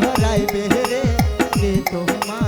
হরাই বেহরে তোমার